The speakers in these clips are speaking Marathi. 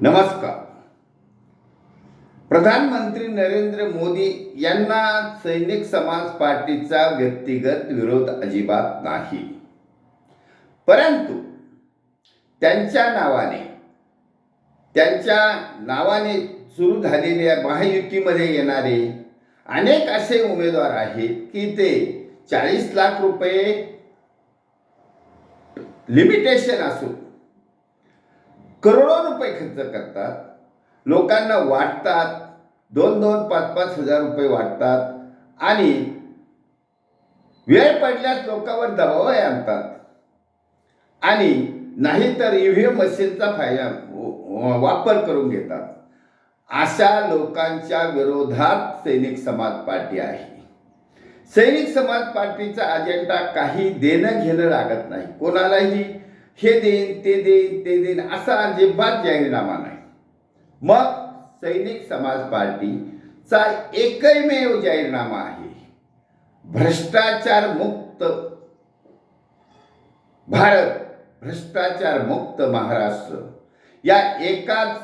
नमस्कार. प्रधानमंत्री नरेंद्र मोदी यांना सैनिक समाज पार्टीचा व्यक्तिगत विरोध अजिबात नाही. परंतु त्यांच्या नावाने त्यांच्या नावाने सुरू झालेल्या महायुतीमध्ये येणारे अनेक असे उमेदवार आहेत की ते चाळीस लाख रुपये लिमिटेशन असून करोडो रुपये खर्च करतात. लोकांना वाटतात दोन दोन पाच पाच हजार रुपये वाटतात. आणि वेळ पडल्यास लोकांवर दबावही आणतात. आणि नाहीतर ईव्हीएम मशीनचा फायदा वापर करून घेतात. अशा लोकांच्या विरोधात सैनिक समाज पार्टी आहे. सैनिक समाज पार्टीचा अजेंडा काही देणं घेणं लागत नाही. कोणालाही हे देईन ते देईन ते देईन असा अजिबात जाहीरनामा नाही. मग सैनिक समाज पार्टीचा एकमेव जाहीरनामा आहे. भ्रष्टाचार मुक्त भारत भ्रष्टाचार मुक्त महाराष्ट्र. या एकाच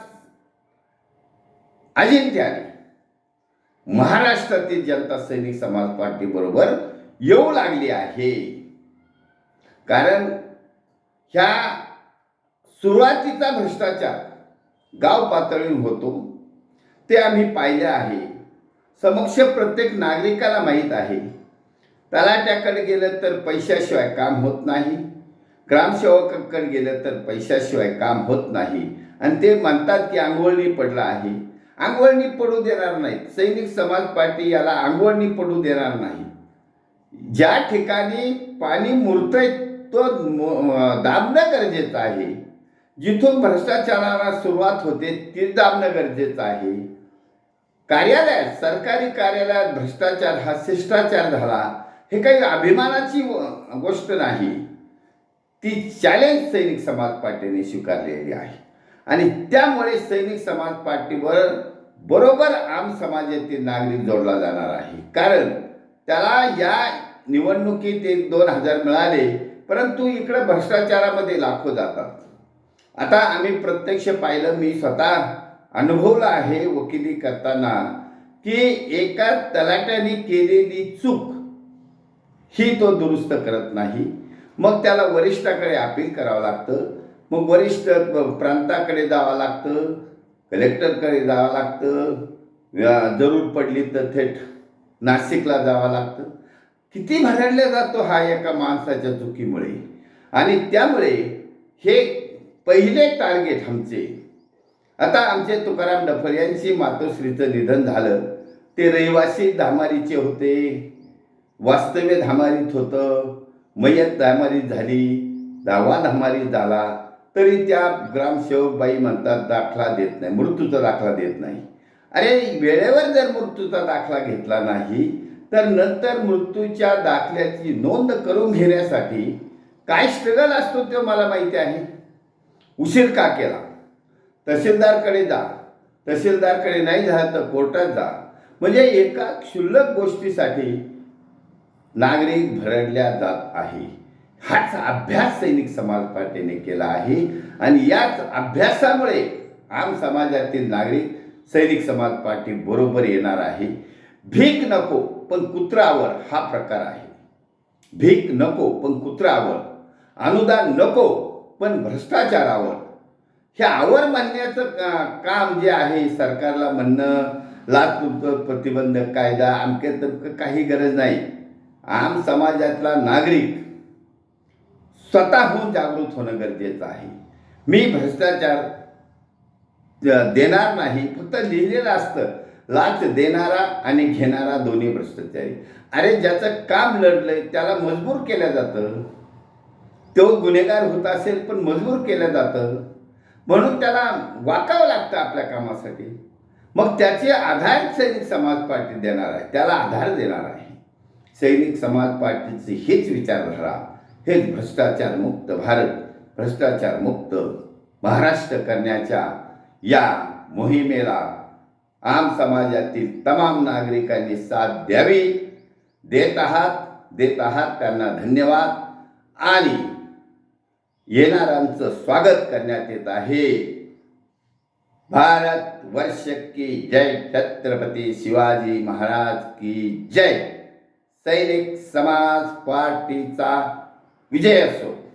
अजिंक्याने महाराष्ट्रातील जनता सैनिक समाज पार्टी बरोबर येऊ लागली आहे. कारण ह्या सुरुवातीचा भ्रष्टाचार गाव पातळीवर होतो ते आम्ही पाहिले आहे. समक्ष प्रत्येक नागरिकाला माहीत आहे. तलाट्याकडे गेलं तर पैशाशिवाय काम होत नाही. ग्रामसेवकाकडे गेलं तर पैशाशिवाय काम होत नाही. आणि ते म्हणतात की आंघोळणी पडला आहे. आंघोळणी पडू देणार नाहीत. सैनिक समाज पार्टी याला आंघोळणी पडू देणार नाही. ज्या ठिकाणी पाणी मुरतंय तो दाबणं गरजेचं आहे जिथून भ्रष्टाचाराला सुरुवात होते ती दाबणं गरजेचं आहे. कार्यालयात सरकारी कार्यालयात भ्रष्टाचार हा शिष्टाचार झाला. हे काही अभिमानाची गोष्ट नाही. ती चॅलेंज सैनिक समाज पार्टीने स्वीकारलेली आहे. आणि त्यामुळे सैनिक समाज पार्टीवर बरोबर आम समाजातील नागरिक जोडला जाणार आहे. कारण त्याला या निवडणुकीत एक दोन हजार मिळाले. परंतु इकडं भ्रष्टाचारामध्ये लाखो जातात. आता आम्ही प्रत्यक्ष पाहिलं मी स्वतः अनुभवलं आहे वकिली करताना की एका तलाट्याने केलेली चूक ही तो दुरुस्त करत नाही. मग त्याला वरिष्ठाकडे अपील करावं लागतं. मग वरिष्ठ प्रांताकडे जावं लागतं कलेक्टरकडे जावं लागतं जरूर पडली तर थेट नाशिकला जावं लागतं. किती भरडला जातो हा एका माणसाच्या चुकीमुळे. आणि त्यामुळे हे पहिले टार्गेट आमचे. आता आमचे तुकाराम डफर यांची मातोश्रीचं निधन झालं. ते रहिवासी धामारीचे होते. वास्तव्य धामारीत होतं. मयत धामारीत झाली. दावा धामारीत झाला. तरी त्या ग्रामसेवकबाई म्हणतात दाखला देत नाही. मृत्यूचा दाखला देत नाही. अरे वेळेवर जर मृत्यूचा दाखला घेतला नाही तर नंतर मृत्यूच्या दाखल्याची नोंद करून घेण्यासाठी काय स्ट्रगल असतो ते मला माहिती आहे. उशीर का केला? तहसीलदारकडे जा. तहसीलदारकडे नाही झालं तर कोर्टात जा. म्हणजे एका क्षुल्लक गोष्टीसाठी नागरिक भरडल्या जात आहे. हाच अभ्यास सैनिक समाज पार्टीने केला आहे आणि याच अभ्यासामुळे आम समाजातील नागरिक सैनिक समाज पार्टी बरोबर येणार आहे. भीक नको. पण कुत्रावर हा प्रकार आहे. भीक नको पण कुत्रावर. अनुदान नको पण भ्रष्टाचारावर. हे आवर मानण्याचं का- काम जे आहे सरकारला म्हणणं लाचलुचपत प्रतिबंधक कायदा अमके तमकं काही गरज नाही. आम समाजातला नागरिक स्वतःहून जागृत होणं गरजेचं आहे. मी भ्रष्टाचार देणार नाही फक्त लिहिलेलं असतं. लाच देणारा आणि घेणारा दोन्ही भ्रष्टाचारी अरे ज्याचं काम लढलंय त्याला मजबूर केलं जातं. तो गुन्हेगार होत असेल पण मजबूर केलं जातं. म्हणून त्याला वाकावं लागतं आपल्या कामासाठी. मग त्याचे आधार सैनिक समाज पार्टी देणार आहे. त्याला आधार देणार आहे. सैनिक समाज पार्टीचे हेच विचारधारा हेच भ्रष्टाचार मुक्त भारत भ्रष्टाचार मुक्त महाराष्ट्र करण्याच्या या मोहिमेला आम समाजातील तमाम नागरिकांनी साथ द्यावी. देत आहात देत आहात त्यांना धन्यवाद. आणि येणाऱ्यांचं स्वागत करण्यात येत आहे. भारत वर्ष की जय. छत्रपती शिवाजी महाराज की जय. सैनिक समाज पार्टीचा विजय असो.